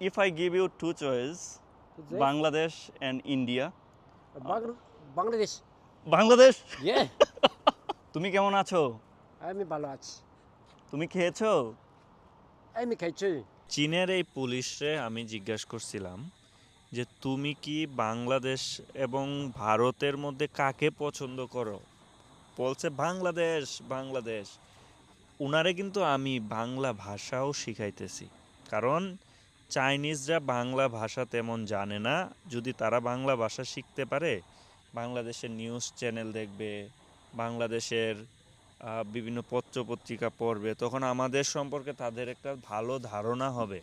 if I give you two choice, Today, Bangladesh and India. Bang- Bangladesh. Bangladesh Yeah, তুমি কেমন আছো? আমি ভালো আছি। তুমি খেয়েছো? আমি খাইছি চীনের এই পুলিশরে আমি জিজ্ঞাসা করছিলাম যে তুমি কি বাংলাদেশ এবং ভারতের মধ্যে কাকে পছন্দ করো? বলছে বাংলাদেশ বাংলাদেশ। উনারে কিন্তু আমি বাংলা ভাষাও শিখাইতেছি। কারণ চাইনিজরা বাংলা ভাষা তেমন জানে না। যদি তারা বাংলা ভাষা শিখতে পারে, বাংলাদেশের নিউজ চ্যানেল দেখবে, বাংলাদেশের বিভিন্ন পত্রপত্রিকা পড়বে, তখন আমাদের সম্পর্কে তাদের একটা ভালো ধারণা হবে।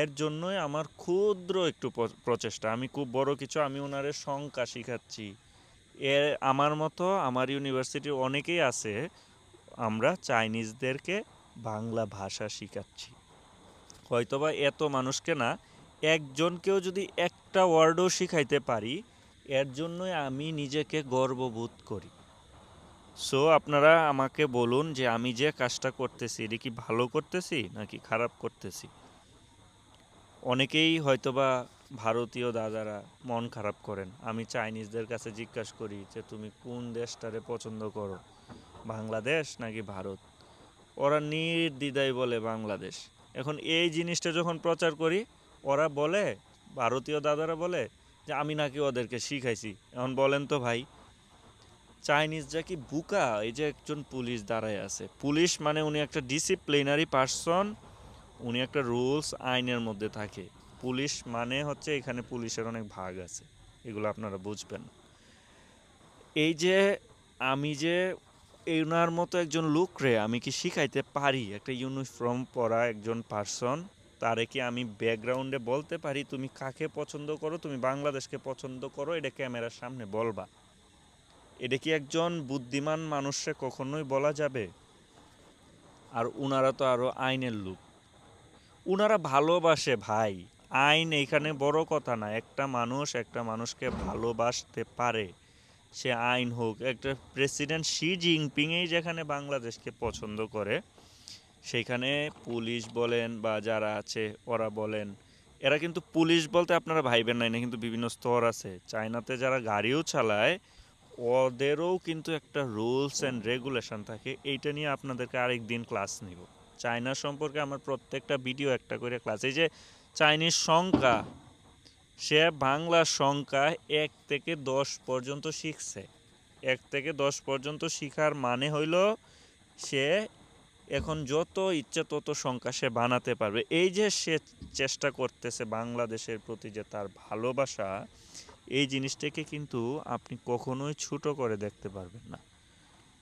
এর জন্যই আমার ক্ষুদ্র একটু প্রচেষ্টা। আমি খুব বড় কিছু, আমি ওনারে সংখ্যা শিখাচ্ছি। এর আমার মতো আমার ইউনিভার্সিটির অনেকেই আছে, আমরা চাইনিজদেরকে বাংলা ভাষা শিখাচ্ছি। হয়তোবা এত মানুষকে না, একজনকেও যদি একটা ওয়ার্ডও শিখাইতে পারি, এর জন্যই আমি নিজেকে গর্ববোধ করি। সো আপনারা আমাকে বলুন যে আমি যে কাজটা করতেছি, এটা কি ভালো করতেছি নাকি খারাপ করতেছি? অনেকেই হয়তোবা ভারতীয় দাদারা মন খারাপ করেন। আমি চাইনিজদের কাছে জিজ্ঞাসা করি যে, তুমি কোন দেশটারে পছন্দ করো? বাংলাদেশ নাকি ভারত? ওরা নির্দ্বিধায় বলে বাংলাদেশ। এখন এই জিনিসটা যখন প্রচার করি, ওরা বলে, ভারতীয় দাদারা বলে যে, আমি নাকি ওদেরকে শিখাইছি। এখন বলেন তো ভাই চাইনিজরা কি বুকা, এই যে একজন পুলিশ দাঁড়ায় আছে। পুলিশ মানে উনি একটা ডিসিপ্লিনারি পার্সন উনি একটা রুলস আইনের মধ্যে থাকে। পুলিশ মানে হচ্ছে এখানে পুলিশের অনেক ভাগ আছে। এগুলো আপনারা বুঝবেন এই যে, আমি যে এই ওনার মতো একজন লোকরে আমি কি শিখাইতে পারি? একটা ইউনিফর্ম পরা একজন পার্সন তারে কি আমি ব্যাকগ্রাউন্ডে বলতে পারি? তুমি কাকে পছন্দ করো? তুমি বাংলাদেশকে পছন্দ করো? এটা ক্যামেরার সামনে বলবা। এটা কি একজন বুদ্ধিমান মানুষে কখনোই বলা যাবে? আর উনারা তো আরও আইনের লোক। উনারা ভালোবাসে ভাই। আইন এইখানে বড় কথা না। একটা মানুষ একটা মানুষকে ভালোবাসতে পারে। সে আইন হোক, একটা প্রেসিডেন্ট শি জিনপিংই যেখানে বাংলাদেশকে পছন্দ করে, সেখানে পুলিশ বলেন বা যারা আছে ওরা বলেন, এরা কিন্তু পুলিশ বলতে আপনারা ভাইবেন নাই না কিন্তু বিভিন্ন স্তর আছে। চায়নাতে যারা গাড়িও চালায়, ওদেরও কিন্তু একটা রুলস অ্যান্ড রেগুলেশন থাকে, এইটা নিয়ে আপনাদেরকে আরেক দিন ক্লাস নিব। চায়না সম্পর্কে আমার প্রত্যেকটা ভিডিও একটা করে ক্লাস, এই যে চাইনিজ সংখ্যা সে বাংলা সংখ্যা এক থেকে দশ পর্যন্ত শিখছে। এক থেকে দশ পর্যন্ত শিখার মানে হইল সে এখন যত ইচ্ছে তত সংখ্যা সে বানাতে পারবে। এই যে সে চেষ্টা করতেছে বাংলাদেশের প্রতি যে তার ভালোবাসা, এই জিনিসটাকে কিন্তু আপনি কখনোই ছোট করে দেখতে পারবেন না।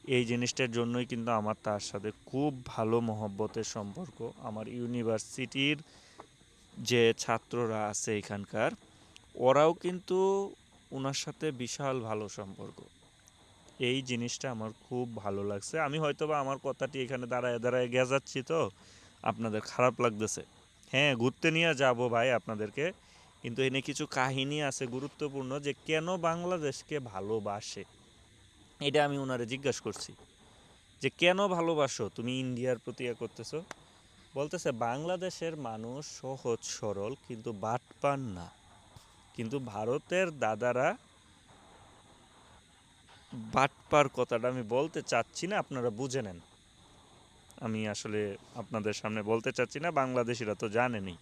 এই জিনিসটার জন্যই কিন্তু আমার তার সাথে খুব ভালো মহব্বতের সম্পর্ক। আমার ইউনিভার্সিটির যে ছাত্ররা আছে এখানকার ওরাও কিন্তু ওনার সাথে বিশাল ভালো সম্পর্ক। এই জিনিসটা আমার খুব ভালো লাগছে। আমি হয়তো বা আমার কথাটি এখানে দাঁড়ায় দাঁড়ায় গেজাচ্ছি তো, আপনাদের খারাপ লাগতেছে। হ্যাঁ ঘুরতে নিয়ে যাব ভাই আপনাদেরকে, কিন্তু এনে কিছু কাহিনী আছে গুরুত্বপূর্ণ যে কেন বাংলাদেশকে ভালোবাসে। এটা আমি ওনারে জিজ্ঞাসা করছি। যে কেন ভালোবাসো? তুমি ইন্ডিয়ার প্রতি ইয়ে করতেছো? বলতেছে, বাংলাদেশের মানুষ সহজ সরল, কিন্তু বাটপান না। কিন্তু ভারতের দাদারা বাটপার কথাটা আমি বলতে চাচ্ছি না, আপনারা বুঝে নেন। আমি আসলে আপনাদের সামনে বলতে চাচ্ছি না, বাংলাদেশিরা তো জানেনি।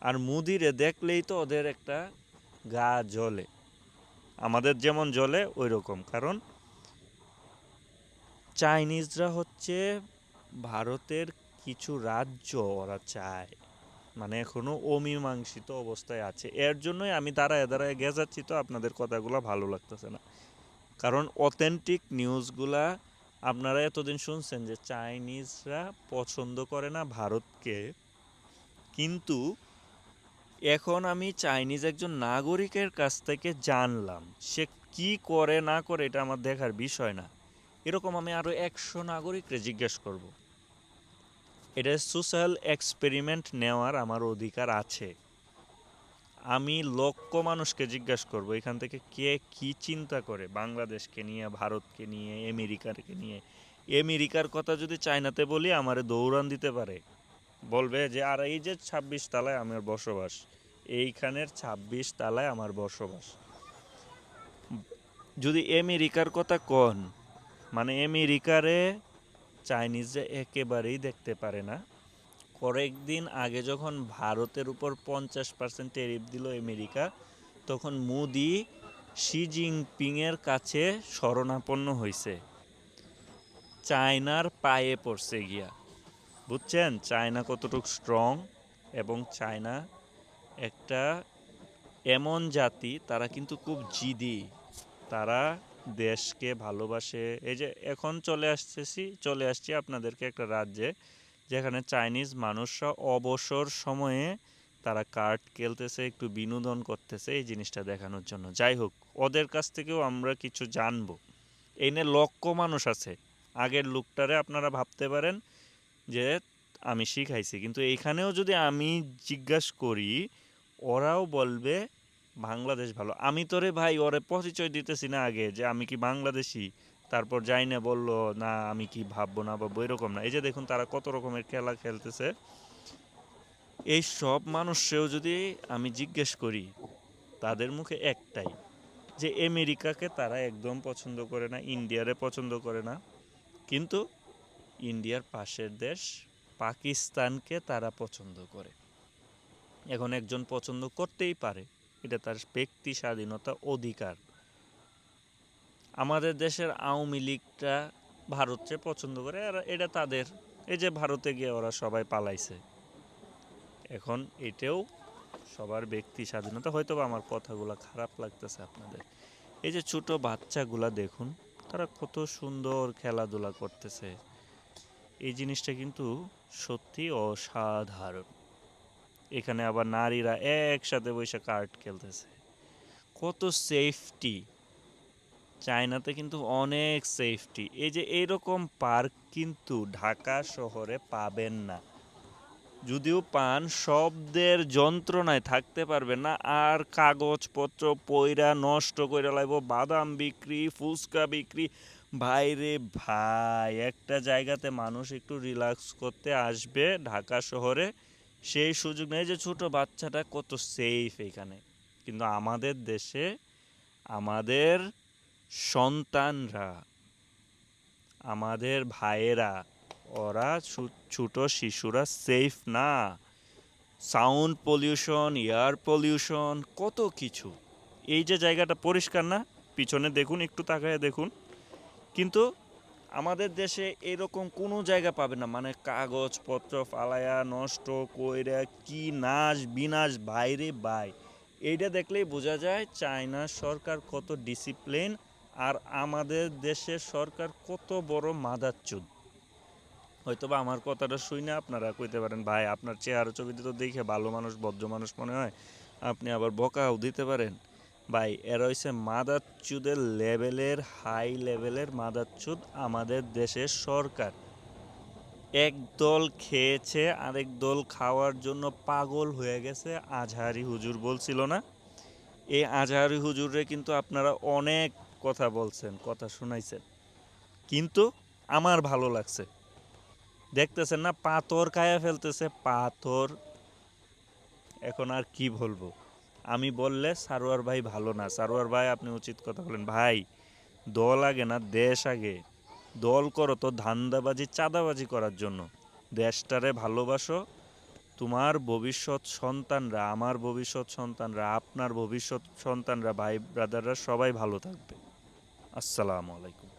আর মুদিরে দেখলেই তো ওদের একটা গা জ্বলে। আমাদের যেমন জ্বলে ওই রকম কারণ চাইনিজরা হচ্ছে ভারতের কিছু রাজ্য ওরা চায়। মানে এখনও অমীমাংসিত অবস্থায় আছে। এর জন্যই আমি দাঁড়ায় দাঁড়ায় গেজাচ্ছি তো আপনাদের কথাগুলো ভালো লাগতেছে না। কারণ অথেন্টিক নিউজগুলা আপনারা এতদিন শুনছেন যে চাইনিজরা পছন্দ করে না ভারতকে। কিন্তু এখন আমি চাইনিজ একজন নাগরিকের কাছ থেকে জানলাম, সে কি করে না করে এটা আমার দেখার বিষয় না। এরকম আমি আরও একশো নাগরিককে জিজ্ঞেস করব। এটা সোশ্যাল এক্সপেরিমেন্ট নেওয়ার আমার অধিকার আছে। আমি লক্ষ মানুষকে জিজ্ঞাসা করব, এখান থেকে কে কি চিন্তা করে? বাংলাদেশকে নিয়ে, ভারতকে নিয়ে আমেরিকাকে নিয়ে। আমেরিকার কথা যদি চায়নাতে বলি, আমারে দৌড়ান দিতে পারে। বলবে যে, আর, এই যে ছাব্বিশ তালায় আমার বসবাস, এইখানের ছাব্বিশ তালায় আমার বসবাস। যদি আমেরিকার কথা কন মানে আমেরিকারে চাইনিজরা একেবারেই দেখতে পারে না। কয়েকদিন আগে যখন ভারতের উপর পঞ্চাশ পার্সেন্ট টেরিফ দিল আমেরিকা, তখন মোদি শি জিনপিংয়ের কাছে শরণাপন্ন হয়েছে চায়নার পায়ে পড়ছে গিয়া। বুঝছেন? চায়না কতটুকু স্ট্রং এবং চায়না একটা এমন জাতি, তারা কিন্তু খুব জিদি। তারা দেশকে ভালোবাসে। এই যে এখন চলে আসতেছি, চলে আসছি আপনাদেরকে একটা রাজ্যে, যেখানে চাইনিজ মানুষরা অবসর সময়ে তারা কার্ড খেলতেছে, একটু বিনোদন করতেছে এই জিনিসটা দেখানোর জন্য। যাই হোক, ওদের কাছ থেকেও আমরা কিছু জানব। এই নিয়ে লক্ষ মানুষ আছে। আগের লোকটারে আপনারা ভাবতে পারেন যে আমি শিখাইছি, কিন্তু এইখানেও যদি আমি জিজ্ঞাসা করি, ওরাও বলবে বাংলাদেশ ভালো। আমি তোরে ভাই ওরে পরিচয় দিতেছি না আগে যে আমি কি বাংলাদেশি। তারপর যাই না বলল, না, আমি কি ভাববো না ভাববো? এরকম না। এই যে দেখুন, তারা কত রকমের খেলা খেলতেছে। এই সব মানুষেও যদি আমি জিজ্ঞেস করি, তাদের মুখে একটাই, যে আমেরিকাকে তারা একদম পছন্দ করে না, ইন্ডিয়ারে পছন্দ করে না। কিন্তু ইন্ডিয়ার পাশের দেশ পাকিস্তানকে তারা পছন্দ করে। এখন একজন পছন্দ করতেই পারে। এটা তার ব্যক্তি স্বাধীনতা অধিকার। আমাদের দেশের আওয়ামী লীগটা ভারতকে পছন্দ করে, আর এটা তাদের, এই যে ভারতে গিয়ে ওরা সবাই পালাইছে। এখন এটাও সবার ব্যক্তি স্বাধীনতা। হয়তো আমার কথাগুলো খারাপ লাগতেছে আপনাদের। এই যে ছোট বাচ্চাগুলা দেখুন, তারা কত সুন্দর খেলাধুলা করতেছে। এই জিনিসটা কিন্তু সত্যি অসাধারণ। এখানে আবার নারীরা একসাথে বসে কার্ড খেলতেছে। কত সেফটি চায়নাতে কিন্তু অনেক সেফটি এই যে এইরকম পার্ক কিন্তু ঢাকা শহরে পাবেন না। যদিও পান, শব্দের যন্ত্রণায় থাকতে পারবেন না। আর কাগজপত্র পয়রা নষ্ট করে লাগব বাদাম বিক্রি, ফুচকা বিক্রি। ভাইরে ভাই, একটা জায়গাতে মানুষ একটু রিল্যাক্স করতে আসবে ঢাকা শহরে। সেই সুযোগ নেই যে ছোট বাচ্চাটা কত সেফ এখানে। কিন্তু আমাদের দেশে আমাদের সন্তানরা, আমাদের ভাইয়েরা, ওরা ছোট শিশুরা সেফ না। সাউন্ড পলিউশন এয়ার পলিউশন কত কিছু। এই যে জায়গাটা পরিষ্কার না, পিছনে দেখুন, একটু তাকায় দেখুন। কিন্তু আমাদের দেশে এরকম কোনো জায়গা পাবে না। মানে কাগজপত্র ফালায়া, নষ্ট, কইরা কি নাশ বিনাশ, বাইরে বাই। এইটা দেখলেই বোঝা যায় চায়না সরকার কত ডিসিপ্লিন আর আমাদের দেশের সরকার কত বড় মাদাচ্চুদ হয়তো বা আমার কথাটা শুনে আপনারা কইতে পারেন, ভাই, আপনার চেহারা ছবিতে তো দেখে ভালো মানুষ, ভদ্র মানুষ মনে হয়, আপনি আবার বকাও দিতে পারেন। ভাই, এরা হচ্ছে মাদাচ্চুদের লেভেলের, হাই লেভেলের মাদাচ্চুদ আমাদের দেশের সরকার। এক দল খেয়েছে, আরেক দল খাওয়ার জন্য পাগল হয়ে গেছে, আজহারি হুজুর বলছিল না? এই আজহারি হুজুরে কিন্তু আপনারা অনেক কথা বলছেন, কথা শুনাইছেন। কিন্তু আমার ভালো লাগছে। দেখতেছেন না, পাথর খায়া ফেলতেছে, পাথর। এখন আর কি বলব? আমি বললে সারোয়ার ভাই ভালো না। সারোয়ার ভাই, আপনি উচিত কথা বলেন, ভাই, দল আগে না, দেশ আগে। দল করো তো ধান্দাবাজি, চাঁদাবাজি করার জন্য। দেশটারে ভালোবাসো। তোমার ভবিষ্যৎ সন্তানরা, আমার ভবিষ্যৎ সন্তানরা, আপনার ভবিষ্যৎ সন্তানরা, ভাই, ব্রাদাররা সবাই ভালো থাকবে। আসসালামু আলাইকুম।